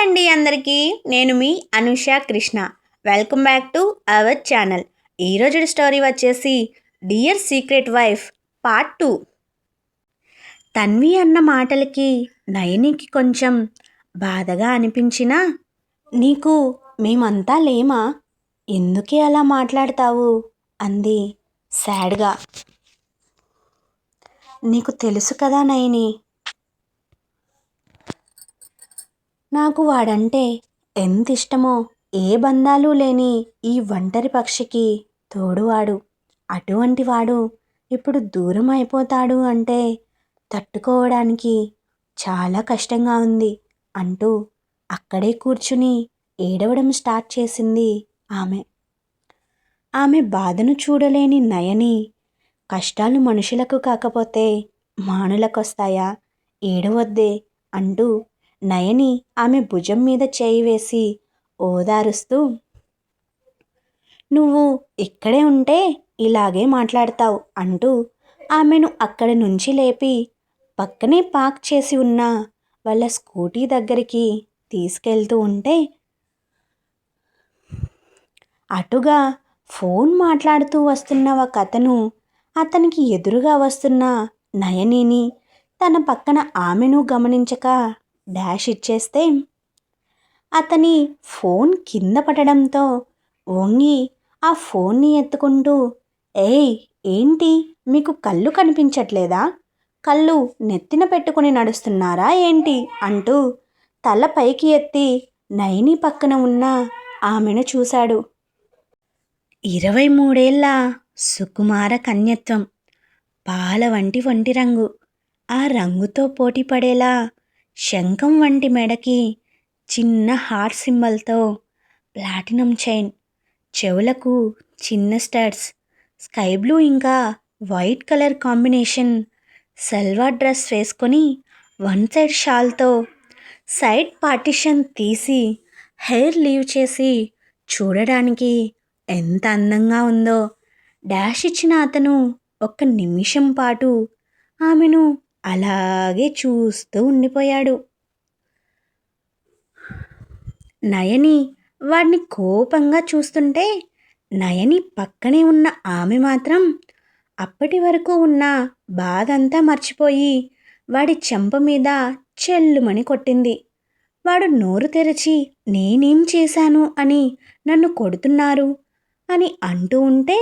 అండి అందరికీ. నేను మీ Anusha Krishna. Welcome back to our channel. ఈరోజు స్టోరీ వచ్చేసి dear secret wife part two. Tanvi అన్న మాటలకి నయనికి కొంచెం బాధగా అనిపించినా నీకు మేమంతా లేమా? ఎందుకే అలా మాట్లాడతావు? అంది సాడ్గా. నీకు తెలుసు కదా నయని నాకు వాడంటే ఎంత ఇష్టమో ఏ బంధాలు లేని ఈ ఒంటరి పక్షికి తోడువాడు. అటువంటి వాడు ఇప్పుడు దూరం అయిపోతాడు అంటే తట్టుకోవడానికి చాలా కష్టంగా ఉంది అంటూ అక్కడే కూర్చుని ఏడవడం స్టార్ట్ చేసింది ఆమె. ఆమె బాధను చూడలేని నయని కష్టాలు మనుషులకు కాకపోతే మానులకొస్తాయా? ఏడవద్దే అంటూ నయని ఆమె భుజం మీద చేయి వేసి ఓదారుస్తూ నువ్వు ఇక్కడే ఉంటే ఇలాగే మాట్లాడతావు అంటూ ఆమెను అక్కడి నుంచి లేపి పక్కనే పార్క్ చేసి ఉన్న వాళ్ళ స్కూటీ దగ్గరికి తీసుకెళ్తూ ఉంటే అటుగా ఫోన్ మాట్లాడుతూ వస్తున్న ఒక అతను అతనికి ఎదురుగా వస్తున్న నయనిని తన పక్కన ఆమెను గమనించక డాష్ ఇచ్చేస్తే అతని ఫోన్ కింద పడడంతో వంగి ఆ ఫోన్ని ఎత్తుకుంటూ ఏయ్ ఏంటి? మీకు కళ్ళు కనిపించట్లేదా? కళ్ళు నెత్తిన పెట్టుకుని నడుస్తున్నారా ఏంటి? అంటూ తల పైకి ఎత్తి నయని పక్కన ఉన్న ఆమెను చూశాడు. ఇరవై మూడేళ్ళ సుకుమార కన్యత్వం పాల వంటి వంటి రంగు. ఆ రంగుతో పోటీ పడేలా శంఖం వంటి మెడకి చిన్న హార్ట్ సింబల్తో ప్లాటినం చైన్ చెవులకు చిన్న స్టడ్స్ స్కై బ్లూ ఇంకా white colour combination salwar dress వేసుకొని వన్ సైడ్ షాల్తో సైడ్ పార్టిషన్ తీసి హెయిర్ లీవ్ చేసి చూడడానికి ఎంత అందంగా ఉందో. డాష్ ఇచ్చిన అతను ఒక్క నిమిషం పాటు ఆమెను అలాగే చూస్తూ ఉండిపోయాడు. నయని వాడిని కోపంగా చూస్తుంటే నయని పక్కనే ఉన్న ఆమె మాత్రం అప్పటి వరకు ఉన్న బాధంతా మర్చిపోయి వాడి చెంప మీద చెల్లుమని కొట్టింది. వాడు నోరు తెరిచి నేనేం చేశాను అని నన్ను కొడుతున్నారు అని అంటూ ఉంటే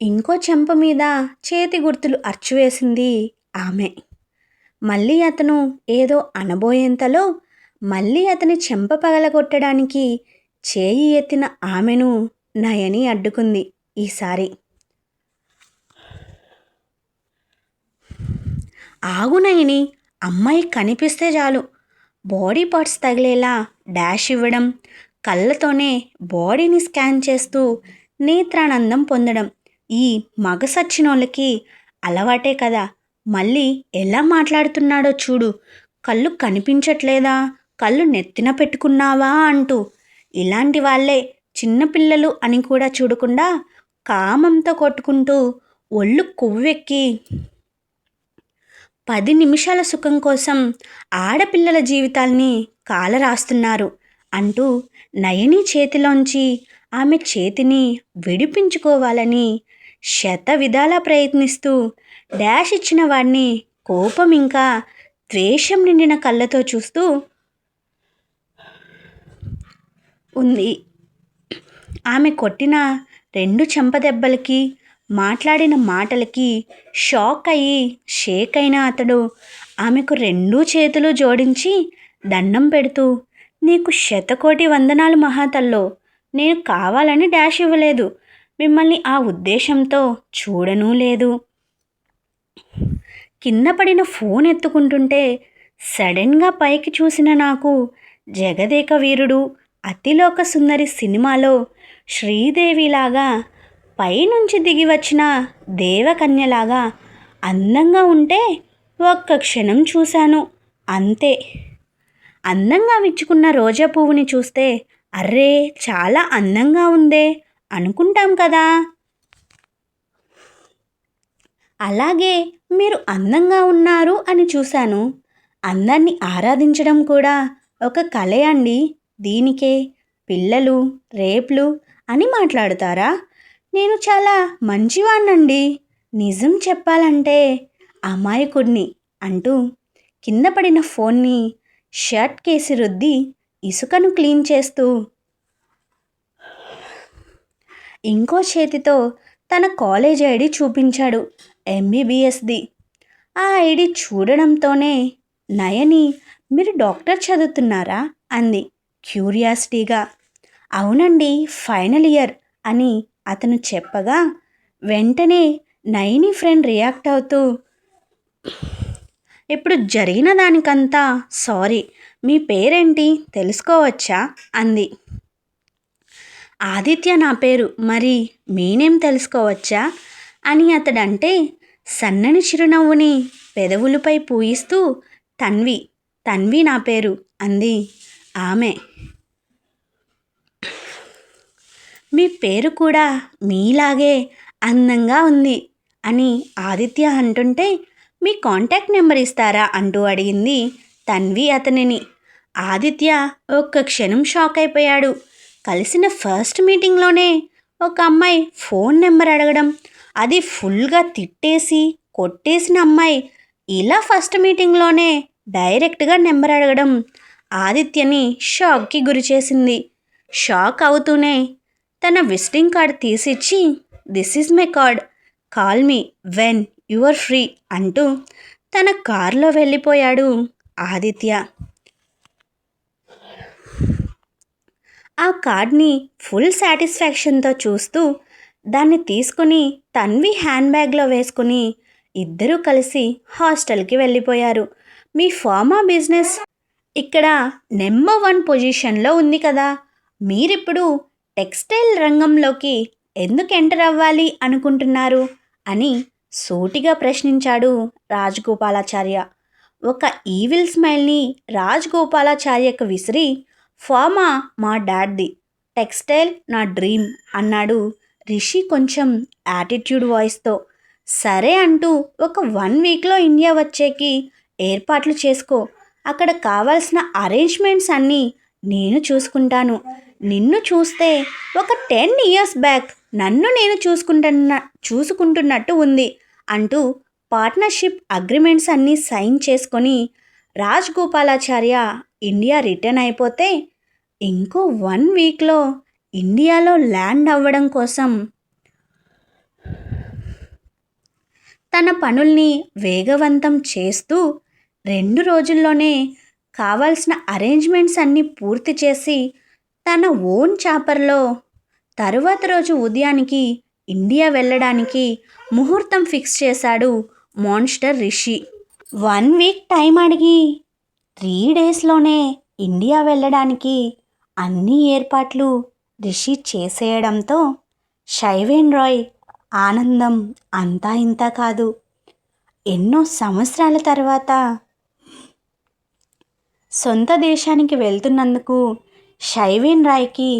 ఇంకో చెంప మీద చేతి గుర్తులు అర్చివేసింది ఆమె. మళ్ళీ అతను ఏదో అనబోయేంతలో మళ్ళీ అతని చెంప పగలగొట్టడానికి చేయి ఎత్తిన ఆమెను నయని అడ్డుకుంది ఈసారి. ఆగు నయని అమ్మాయి కనిపిస్తే చాలు. బాడీ పార్ట్స్ తగిలేలా డాష్ ఇవ్వడం కళ్ళతోనే బాడీని స్కాన్ చేస్తూ నేత్రానందం పొందడం ఈ మగ సచ్చినోళ్ళకి అలవాటే కదా. మళ్ళీ ఎలా మాట్లాడుతున్నాడో చూడు. కళ్ళు కనిపించట్లేదా? కళ్ళు నెత్తిన పెట్టుకున్నావా అంటూ. ఇలాంటి వాళ్ళే చిన్నపిల్లలు అని కూడా చూడకుండా కామంతో కొట్టుకుంటూ ఒళ్ళు కొవ్వెక్కి. పది నిమిషాల సుఖం కోసం ఆడపిల్లల జీవితాల్ని కాలరాస్తున్నారు అంటూ నయని చేతిలోంచి ఆమె చేతిని విడిపించుకోవాలని శత విధాలా ప్రయత్నిస్తూ డాష్ ఇచ్చిన వాడిని కోపం ఇంకా ద్వేషం నిండిన కళ్ళతో చూస్తూ ఉంది. ఆమె కొట్టిన రెండు చెంపదెబ్బలకి మాట్లాడిన మాటలకి షాక్ అయ్యి షేక్ అయిన అతడు ఆమెకు రెండూ చేతులు జోడించి దండం పెడుతూ నీకు శతకోటి వందనాలు మహాతల్లో. నేను కావాలని డాష్ ఇవ్వలేదు. మిమ్మల్ని ఆ ఉద్దేశంతో చూడనూ లేదు. కింద పడిన ఫోన్ ఎత్తుకుంటుంటే సడన్గా పైకి చూసిన నాకు జగదేక వీరుడు అతిలోక సుందరి సినిమాలో శ్రీదేవిలాగా పైనుంచి దిగి వచ్చిన దేవకన్యలాగా అందంగా ఉంటే ఒక్క క్షణం చూశాను. అంతే. అందంగా విచ్చుకున్న రోజా పువ్వుని చూస్తే అర్రే చాలా అందంగా ఉందే. అనుకుంటాం కదా. అలాగే మీరు అందంగా ఉన్నారు అని చూశాను. అందాన్ని ఆరాధించడం కూడా ఒక కళే అండి. దీనికే పిల్లలు రేపులు అని మాట్లాడతారా? నేను చాలా మంచివాణ్ణండి. నిజం చెప్పాలంటే అమాయకుడిని అంటూ కింద పడిన ఫోన్ని షర్ట్ కేసి రుద్ది ఇసుకను క్లీన్ చేస్తూ ఇంకో చేతితో తన కాలేజ్ ఐడి చూపించాడు ఎంబీబీఎస్ది ఆ ఐడి చూడడంతోనే నయని మీరు డాక్టర్ చదువుతున్నారా? అంది క్యూరియాసిటీగా. అవునండి ఫైనల్ ఇయర్ అని అతను చెప్పగా వెంటనే నయని ఫ్రెండ్ రియాక్ట్ అవుతూ ఇప్పుడు జరిగిన దానికంతా సారీ. మీ పేరేంటి? తెలుసుకోవచ్చా? అంది. ఆదిత్య నా పేరు. మరి మీనేం తెలుసుకోవచ్చా? అని అతడంటే సన్నని చిరునవ్వుని పెదవులపై పూయిస్తూ తన్వి తన్వి నా పేరు అంది ఆమె. మీ పేరు కూడా మీలాగే అందంగా ఉంది అని ఆదిత్య అంటుంటే మీ కాంటాక్ట్ నెంబర్ ఇస్తారా అంటూ అడిగింది తన్వి అతనిని. ఆదిత్య ఒక్క క్షణం షాక్ అయిపోయాడు. కలిసిన ఫస్ట్ మీటింగ్లోనే ఒక అమ్మాయి ఫోన్ నెంబర్ అడగడం అది ఫుల్గా తిట్టేసి కొట్టేసిన అమ్మాయి ఇలా ఫస్ట్ మీటింగ్లోనే డైరెక్ట్గా నెంబర్ అడగడం ఆదిత్యని షాక్కి గురిచేసింది షాక్ అవుతూనే తన visiting card తీసిచ్చి this is my card call me when your free అంటూ తన కారులో వెళ్ళిపోయాడు ఆదిత్య. ఆ కార్డ్ని ఫుల్ సాటిస్ఫాక్షన్తో చూస్తూ దాన్ని తీసుకుని తన్వి హ్యాండ్ బ్యాగ్లో వేసుకుని ఇద్దరూ కలిసి హాస్టల్కి వెళ్ళిపోయారు. మీ ఫార్మా బిజినెస్ ఇక్కడ నెంబర్ వన్ పొజిషన్లో ఉంది కదా. మీరిప్పుడు టెక్స్టైల్ రంగంలోకి ఎందుకు ఎంటర్ అవ్వాలి అనుకుంటున్నారు? అని సూటిగా ప్రశ్నించాడు రాజగోపాలాచార్య. ఒక ఈవిల్ స్మైల్ని రాజగోపాలాచార్యకు విసిరి ఫార్మా మా డాడ్ది టెక్స్టైల్ నా డ్రీమ్ అన్నాడు రిషి కొంచెం యాటిట్యూడ్ వాయిస్తో. సరే అంటూ ఒక వన్ వీక్లో ఇండియా వచ్చేకి ఏర్పాట్లు చేసుకో అక్కడ కావాల్సిన అరేంజ్మెంట్స్ అన్నీ నేను చూసుకుంటాను. నిన్ను చూస్తే ఒక టెన్ ఇయర్స్ బ్యాక్ నన్ను నేను చూసుకుంటున్న చూసుకుంటున్నట్టు ఉంది అంటూ పార్ట్నర్షిప్ అగ్రిమెంట్స్ అన్నీ సైన్ చేసుకొని రాజ్ గోపాలాచార్య ఇండియా రిటర్న్ అయిపోతే ఇంకో వన్ వీక్లో ఇండియాలో ల్యాండ్ అవ్వడం కోసం తన పనుల్ని వేగవంతం చేస్తూ రెండు రోజుల్లోనే కావాల్సిన అరేంజ్మెంట్స్ అన్నీ పూర్తి చేసి తన ఓన్ చాపర్లో తరువాత రోజు ఉదయానికి ఇండియా వెళ్ళడానికి ముహూర్తం ఫిక్స్ చేశాడు monster Rishi. One week time అడిగి త్రీ డేస్లోనే ఇండియా వెళ్ళడానికి అన్ని ఏర్పాట్లు రిషి చేసేయడంతో షైవేన్ రాయ్ ఆనందం అంతా ఇంత కాదు. ఎన్నో సంవత్సరాల తర్వాత సొంత దేశానికి వెళ్తున్నందుకు షైవేన్ రాయ్కి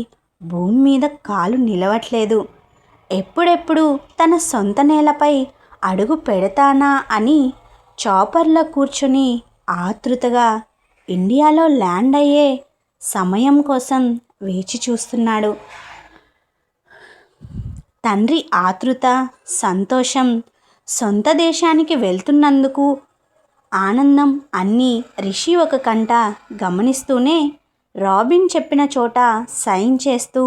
భూమి మీద కాలు నిలవట్లేదు. ఎప్పుడెప్పుడు తన సొంత నేలపై అడుగు పెడతానా అని చాపర్లో కూర్చొని ఆతృతగా ఇండియాలో ల్యాండ్ అయ్యే సమయం కోసం వేచి చూస్తున్నాడు. తండ్రి ఆతృత సంతోషం సొంత దేశానికి వెళ్తున్నందుకు ఆనందం అన్నీ రిషి ఒక కంట గమనిస్తూనే రాబిన్ చెప్పిన చోట సైన్ చేస్తూ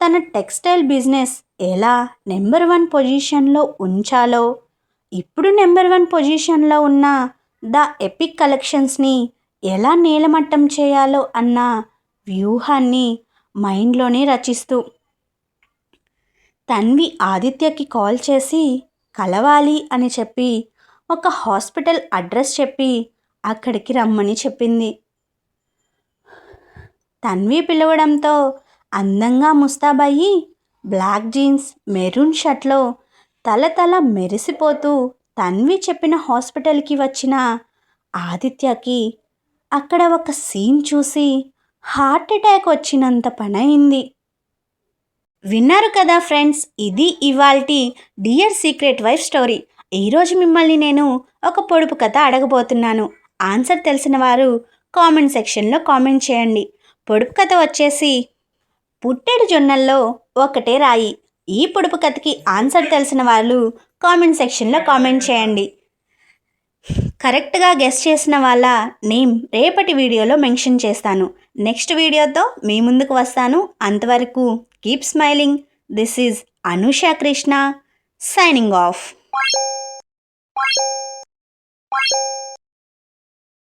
తన టెక్స్టైల్ బిజినెస్ ఎలా నెంబర్ వన్ పొజిషన్లో ఉంచాలో ఇప్పుడు నెంబర్ వన్ పొజిషన్లో ఉన్న ద ఎపిక్ కలెక్షన్స్ని ఎలా నేలమట్టం చేయాలో అన్న వ్యూహాన్ని మైండ్లోనే రచిస్తూ. తన్వి ఆదిత్యకి కాల్ చేసి కలవాలి అని చెప్పి ఒక హాస్పిటల్ అడ్రస్ చెప్పి అక్కడికి రమ్మని చెప్పింది. తన్వి పిలవడంతో అందంగా ముస్తాబయ్యి బ్లాక్ జీన్స్ మెరూన్ షర్ట్లో తల తల మెరిసిపోతూ తన్వి చెప్పిన హాస్పిటల్కి వచ్చిన ఆదిత్యకి అక్కడ ఒక సీన్ చూసి హార్ట్ అటాక్ వచ్చినంత పనైంది. విన్నారు కదా ఫ్రెండ్స్ ఇది ఇవాల్టి డియర్ సీక్రెట్ వైఫ్ స్టోరీ. ఈరోజు మిమ్మల్ని నేను ఒక పొడుపు కథ అడగబోతున్నాను. ఆన్సర్ తెలిసిన వారు కామెంట్ సెక్షన్లో కామెంట్ చేయండి. పొడుపు కథ వచ్చేసి పుట్టెడు జొన్నల్లో ఒకటే రాయి. ఈ పొడుపు కథకి ఆన్సర్ తెలిసిన వాళ్ళు కామెంట్ సెక్షన్లో కామెంట్ చేయండి. కరెక్ట్గా గెస్ట్ చేసిన వాళ్ళ నేమ్ రేపటి వీడియోలో మెన్షన్ చేస్తాను. నెక్స్ట్ వీడియోతో మీ ముందుకు వస్తాను. అంతవరకు keep smiling. This is Anusha Krishna signing off.